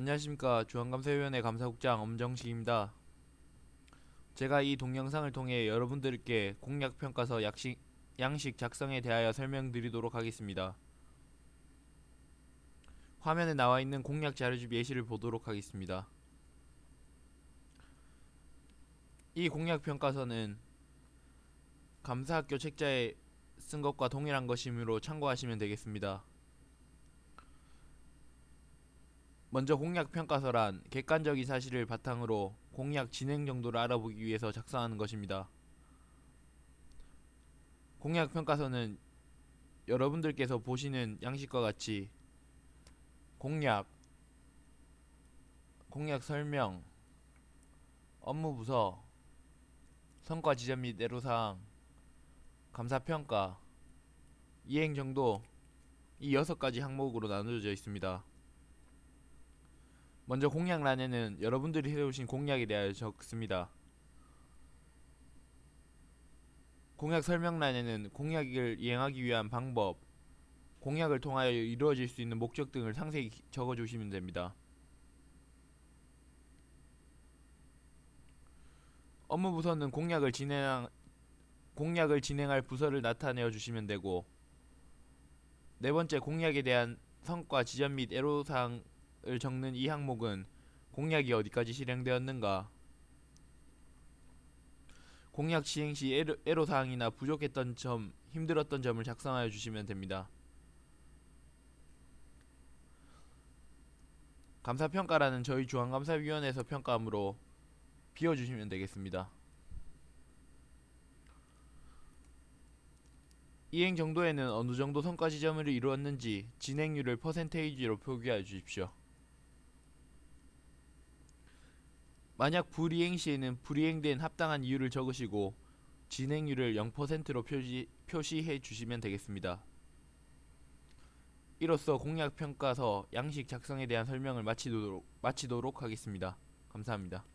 안녕하십니까 중앙감사위원회 감사국장 엄정식입니다. 제가 이 동영상을 통해 여러분들께 공약평가서 약식, 양식 작성에 대하여 설명드리도록 하겠습니다. 화면에 나와 있는 공약 자료집 예시를 보도록 하겠습니다. 이 공약평가서는 감사학교 책자에 쓴 것과 동일한 것이므로 참고하시면 되겠습니다. 먼저 공약 평가서란 객관적인 사실을 바탕으로 공약 진행 정도를 알아보기 위해서 작성하는 것입니다. 공약 평가서는 여러분들께서 보시는 양식과 같이 공약, 공약 설명, 업무 부서, 성과 지점 및 애로사항, 감사 평가, 이행 정도 이 여섯 가지 항목으로 나누어져 있습니다. 먼저 공약란에는 여러분들이 해오신 공약에 대하여 적습니다. 공약 설명란에는 공약을 이행하기 위한 방법, 공약을 통하여 이루어질 수 있는 목적 등을 상세히 적어 주시면 됩니다. 업무 부서는 공약을 진행 공약을 진행할 부서를 나타내어 주시면 되고 네 번째 공약에 대한 성과 지점 및 애로사항 을 적는 이 항목은 공약이 어디까지 실행되었는가 공약 시행 시 애로, 애로사항이나 부족했던 점, 힘들었던 점을 작성하여 주시면 됩니다. 감사평가라는 저희 중앙감사위원회에서 평가하므로 비워주시면 되겠습니다. 이행 정도에는 어느 정도 성과 지점을 이루었는지 진행률을 퍼센테이지로 표기하여 주십시오. 만약 불이행 시에는 불이행된 합당한 이유를 적으시고 진행률을 0%로 표시, 표시해 주시면 되겠습니다. 이로써 공약평가서 양식 작성에 대한 설명을 마치도록, 마치도록 하겠습니다. 감사합니다.